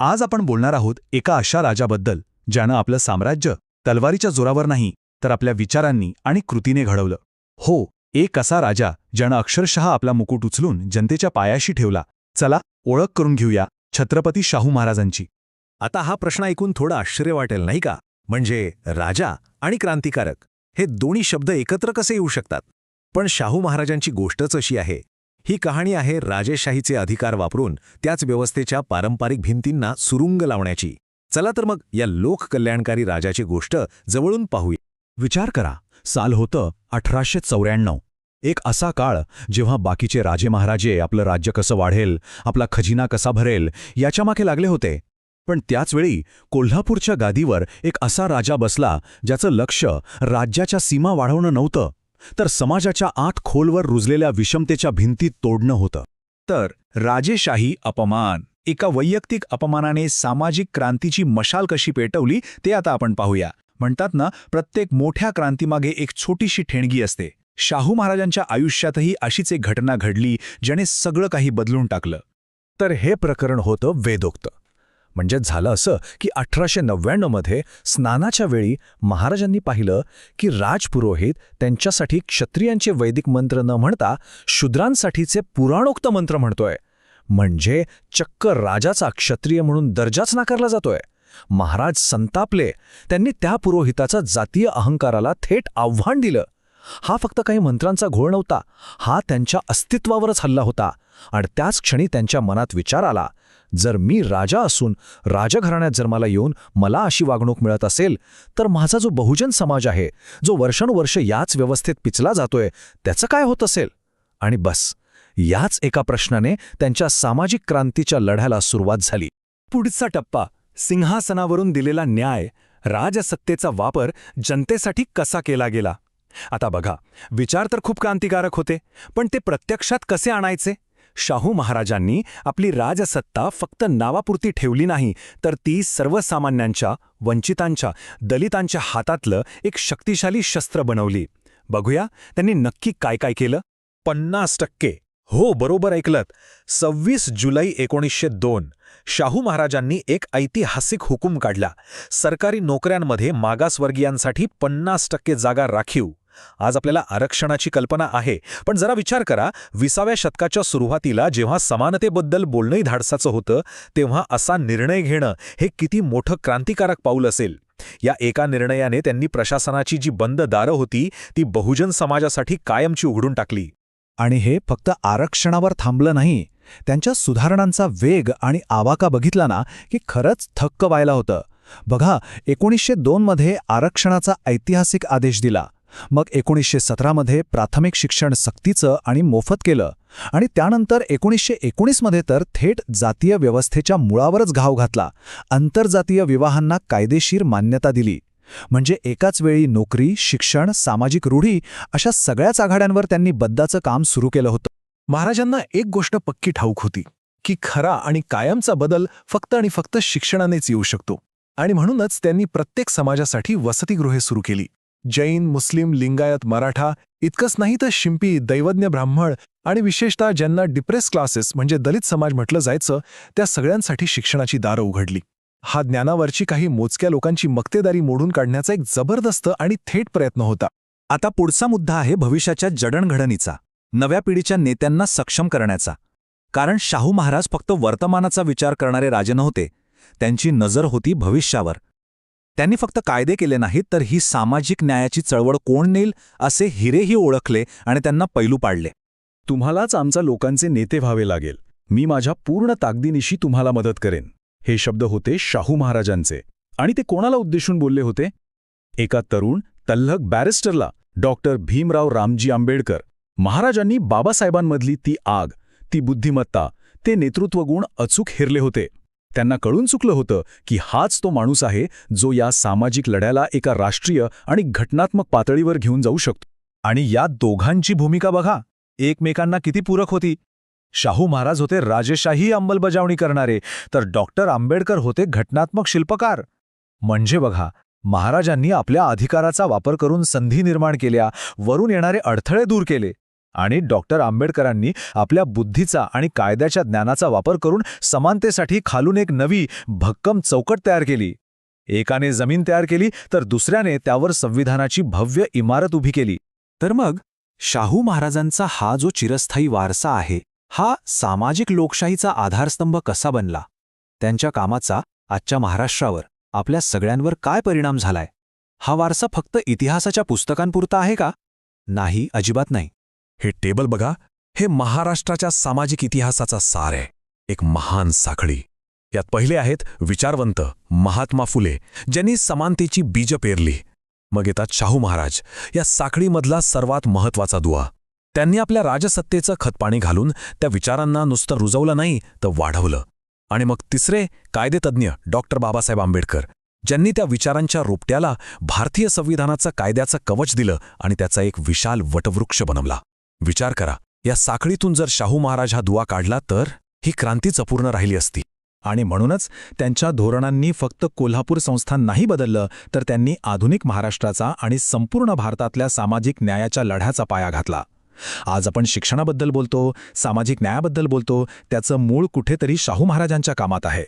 आज आपण बोलणार आहोत एका अशा राजाबद्दल ज्यानं आपलं साम्राज्य तलवारीच्या जोरावर नाही तर आपल्या विचारांनी आणि कृतीने घडवलं. हो एक असा राजा ज्यानं अक्षरशः आपला मुकुट उचलून जनतेच्या पायाशी ठेवला. चला ओळख करून घेऊया छत्रपती शाहू महाराजांची. आता हा प्रश्न ऐकून थोडं आश्चर्य वाटेल नाही का? म्हणजे राजा आणि क्रांतिकारक हे दोन्ही शब्द एकत्र कसे येऊ शकतात? पण शाहू महाराजांची गोष्टच अशी आहे ही कहाणी आहे राजेशाहीचे अधिकार वापरून त्याच व्यवस्थेच्या पारंपरिक भिंतींना सुरुंग लावण्याची. चला तर मग या लोककल्याणकारी राजाची गोष्ट जवळून पाहूया. विचार करा साल होतं अठराशे चौऱ्याण्णव. एक असा काळ जेव्हा बाकीचे राजे महाराजे आपलं राज्य कसं वाढेल आपला खजिना कसा भरेल याच्यामागे लागले होते. पण त्याचवेळी कोल्हापूरच्या गादीवर एक असा राजा बसला ज्याचं लक्ष राज्याच्या सीमा वाढवणं नव्हतं. तर समाजाच्या आठ खोलवर रुजलेल्या विषमतेच्या भिंती तोडणं होतं. तर राजेशाही अपमान. एका वैयक्तिक अपमानाने सामाजिक क्रांतीची मशाल कशी पेटवली ते आता आपण पाहूया. म्हणतात ना प्रत्येक मोठ्या क्रांतीमागे एक छोटीशी ठेणगी असते. शाहू महाराजांच्या आयुष्यातही अशीच एक घटना घडली ज्याने सगळं काही बदलून टाकलं. तर हे प्रकरण होतं वेदोक्त. म्हणजे झालं असं की अठराशे नव्याण्णवमध्ये स्नानाच्या वेळी महाराजांनी पाहिलं की राजपुरोहित त्यांच्यासाठी क्षत्रियांचे वैदिक मंत्र न म्हणता शूद्रांसाठीचे पुराणोक्त मंत्र म्हणतोय. म्हणजे चक्क राजाचा क्षत्रिय म्हणून दर्जाच नाकारला जातोय. महाराज संतापले. त्यांनी त्या पुरोहिताचा जातीय अहंकाराला थेट आव्हान दिलं. हा फक्त काही मंत्रांचा घोळ नव्हता. हा त्यांच्या अस्तित्वावरच हल्ला होता. आणि त्याच क्षणी त्यांच्या मनात विचार आला जर मी राजा असून राजघराण्यात जर मला येऊन मला अशी वागणूक मिळत असेल तर माझा जो बहुजन समाज आहे जो वर्षानुवर्ष याच व्यवस्थेत पिचला जातोय त्याचं काय होत असेल? आणि बस याच एका प्रश्नाने त्यांच्या सामाजिक क्रांतीच्या लढ्याला सुरुवात झाली. पुढचा टप्पा सिंहासनावरून दिलेला न्याय राजसत्तेचा वापर जनतेसाठी कसा केला गेला? आता बघा विचार तर खूप क्रांतिकारक होते पण ते प्रत्यक्षात कसे आणायचे? शाहू महाराजांनी आपली राजसत्ता फक्त नावापुरती ठेवली नाही तर ती सर्वसामान्यांच्या वंचितांच्या दलितांच्या हातातलं एक शक्तिशाली शस्त्र बनवली. बघूया त्यांनी नक्की काय काय केलं? पन्नास टक्के. हो बरोबर ऐकलत. सव्वीस जुलै एकोणीसशे दोन. शाहू महाराजांनी एक ऐतिहासिक हुकूम काढला. सरकारी नोकऱ्यांमध्ये मागासवर्गीयांसाठी पन्नास टक्के जागा राखीव. आज आपल्याला आरक्षणाची कल्पना आहे. पण जरा विचार करा विसाव्या शतकाच्या सुरुवातीला जेव्हा समानतेबद्दल बोलणंही धाडसाचं होतं तेव्हा असा निर्णय घेणं हे किती मोठं क्रांतिकारक पाऊल असेल. या एका निर्णयाने त्यांनी प्रशासनाची जी बंद दारं होती ती बहुजन समाजासाठी कायमची उघडून टाकली. आणि हे फक्त आरक्षणावर थांबलं नाही त्यांच्या सुधारणांचा वेग आणि आवाका बघितला ना की खरंच थक्क व्हायला होतं. बघा एकोणीसशे दोनमध्ये आरक्षणाचा ऐतिहासिक आदेश दिला. मग एकोणीसशे सतरामध्ये प्राथमिक शिक्षण सक्तीचं आणि मोफत केलं. आणि त्यानंतर एकोणीसशे एकोणीसमध्ये तर थेट जातीय व्यवस्थेच्या मुळावरच घाव घातला. आंतरजातीय विवाहांना कायदेशीर मान्यता दिली. म्हणजे एकाच वेळी नोकरी शिक्षण सामाजिक रूढी अशा सगळ्याच आघाड्यांवर त्यांनी बद्दाचं काम सुरू केलं होतं. महाराजांना एक गोष्ट पक्की ठाऊक होती की खरा आणि कायमचा बदल फक्त आणि फक्त शिक्षणानेच येऊ शकतो. आणि म्हणूनच त्यांनी प्रत्येक समाजासाठी वसतिगृहे सुरू केली. जैन मुस्लिम लिंगायत मराठा इतकंच नाही तर शिंपी दैवज्ञ ब्राह्मण आणि विशेषतः ज्यांना डिप्रेस क्लासेस म्हणजे दलित समाज म्हटलं जायचं त्या सगळ्यांसाठी शिक्षणाची दारं उघडली. हा ज्ञानावरची काही मोजक्या लोकांची मक्तेदारी मोडून काढण्याचा एक जबरदस्त आणि थेट प्रयत्न होता. आता पुढचा मुद्दा आहे भविष्याच्या जडणघडणीचा नव्या पिढीच्या नेत्यांना सक्षम करण्याचा. कारण शाहू महाराज फक्त वर्तमानाचा विचार करणारे राजे नव्हते त्यांची नजर होती भविष्यावर. त्यांनी फक्त कायदे केले नाहीत तर ही सामाजिक न्यायाची चळवळ कोण नेईल असे हिरेही ओळखले आणि त्यांना पैलू पाडले. तुम्हालाच आमचा लोकांचे नेते व्हावे लागेल. मी माझ्या पूर्ण ताकदीनिशी तुम्हाला मदत करेन. हे शब्द होते शाहू महाराजांचे. आणि ते कोणाला उद्देशून बोलले होते? एका तरुण तल्लक बॅरिस्टरला डॉक्टर भीमराव रामजी आंबेडकर. महाराजांनी बाबासाहेबांमधली ती आग ती बुद्धिमत्ता ते नेतृत्वगुण अचूक हिरले होते. त्यांना कळून चुकलं होतं की हाच तो माणूस आहे जो या सामाजिक लढ्याला एका राष्ट्रीय आणि घटनात्मक पातळीवर घेऊन जाऊ शकतो. आणि या दोघांची भूमिका बघा. एकमेकांना किती पूरक होती. शाहू महाराज होते राजेशाही अंमलबजावणी करणारे तर डॉक्टर आंबेडकर होते घटनात्मक शिल्पकार. म्हणजे बघा महाराजांनी आपल्या अधिकाराचा वापर करून संधी निर्माण केल्या वरून येणारे अडथळे दूर केले. आणि डॉक्टर आंबेडकरांनी आपल्या बुद्धीचा आणि कायद्याच्या ज्ञानाचा वापर करून समानतेसाठी खालून एक नवी भक्कम चौकट तयार केली. एकाने जमीन तयार केली तर दुसऱ्याने त्यावर संविधानाची भव्य इमारत उभी केली. तर मग शाहू महाराजांचा हा जो चिरस्थायी वारसा आहे हा सामाजिक लोकशाहीचा आधारस्तंभ कसा बनला? त्यांच्या कामाचा आजच्या महाराष्ट्रावर आपल्या सगळ्यांवर काय परिणाम झालाय? हा वारसा फक्त इतिहासाच्या पुस्तकांपुरता आहे का? नाही अजिबात नाही. हे टेबल बघा हे महाराष्ट्राच्या सामाजिक इतिहासाचा सार आहे. एक महान साखळी. यात पहिले आहेत विचारवंत महात्मा फुले ज्यांनी समानतेची बीज पेरली. मग येतात शाहू महाराज. या साखळीमधला सर्वात महत्त्वाचा दुवा. त्यांनी आपल्या राजसत्तेचं खतपाणी घालून त्या विचारांना नुसतं रुजवलं नाही तर वाढवलं. आणि मग तिसरे कायदेतज्ञ डॉक्टर बाबासाहेब आंबेडकर ज्यांनी त्या विचारांच्या रोपट्याला भारतीय संविधानाचं कायद्याचं कवच दिलं आणि त्याचा एक विशाल वटवृक्ष बनवला. विचार करा या साखळीतून जर शाहू महाराज हा दुवा काढला तर ही क्रांतीच अपूर्ण राहिली असती. आणि म्हणूनच त्यांच्या धोरणांनी फक्त कोल्हापूर संस्थान नाही बदललं तर त्यांनी आधुनिक महाराष्ट्राचा आणि संपूर्ण भारतातल्या सामाजिक न्यायाच्या लढ्याचा पाया घातला. आज आपण शिक्षणाबद्दल बोलतो सामाजिक न्यायाबद्दल बोलतो त्याचं मूळ कुठेतरी शाहू महाराजांच्या कामात आहे.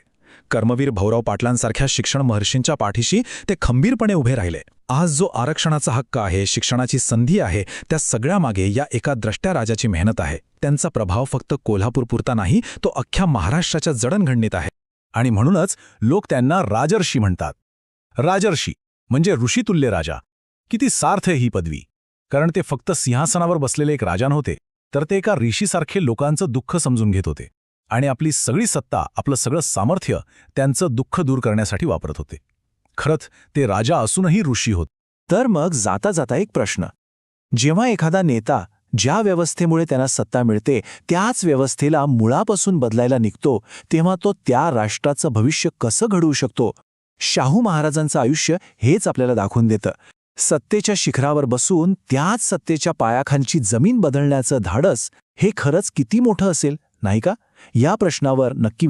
कर्मवीर भाऊराव पाटलांसारख्या शिक्षण महर्षींच्या पाठीशी ते खंबीरपणे उभे राहिले. आज जो आरक्षणाचा हक्क आहे शिक्षणाची संधी आहे त्या सगळ्यामागे या एका द्रष्ट्या राजाची मेहनत आहे. त्यांचा प्रभाव फक्त कोल्हापूरपुरता नाही तो अख्ख्या महाराष्ट्राच्या जडणघडणीत आहे. आणि म्हणूनच लोक त्यांना राजर्षी म्हणतात. राजर्षी म्हणजे ऋषितुल्य राजा. किती सार्थ ही पदवी. कारण ते फक्त सिंहासनावर बसलेले एक राजा नव्हते तर ते एका ऋषीसारखे लोकांचं दुःख समजून घेत होते. आणि आपली सगळी सत्ता आपलं सगळं सामर्थ्य त्यांचं दुःख दूर करण्यासाठी वापरत होते. खरंच ते राजा असूनही ऋषी होत. तर मग जाता जाता एक प्रश्न. जेव्हा एखादा नेता ज्या व्यवस्थेमुळे त्यांना सत्ता मिळते त्याच व्यवस्थेला मुळापासून बदलायला निघतो तेव्हा तो त्या राष्ट्राचं भविष्य कसं घडवू शकतो? शाहू महाराजांचं आयुष्य हेच आपल्याला दाखवून देतं. सत्तेच्या शिखरावर बसून त्याच सत्तेच्या पायाखांची जमीन बदलण्याचं धाडस हे खरंच किती मोठं असेल नाही का? या प्रश्नावर नक्की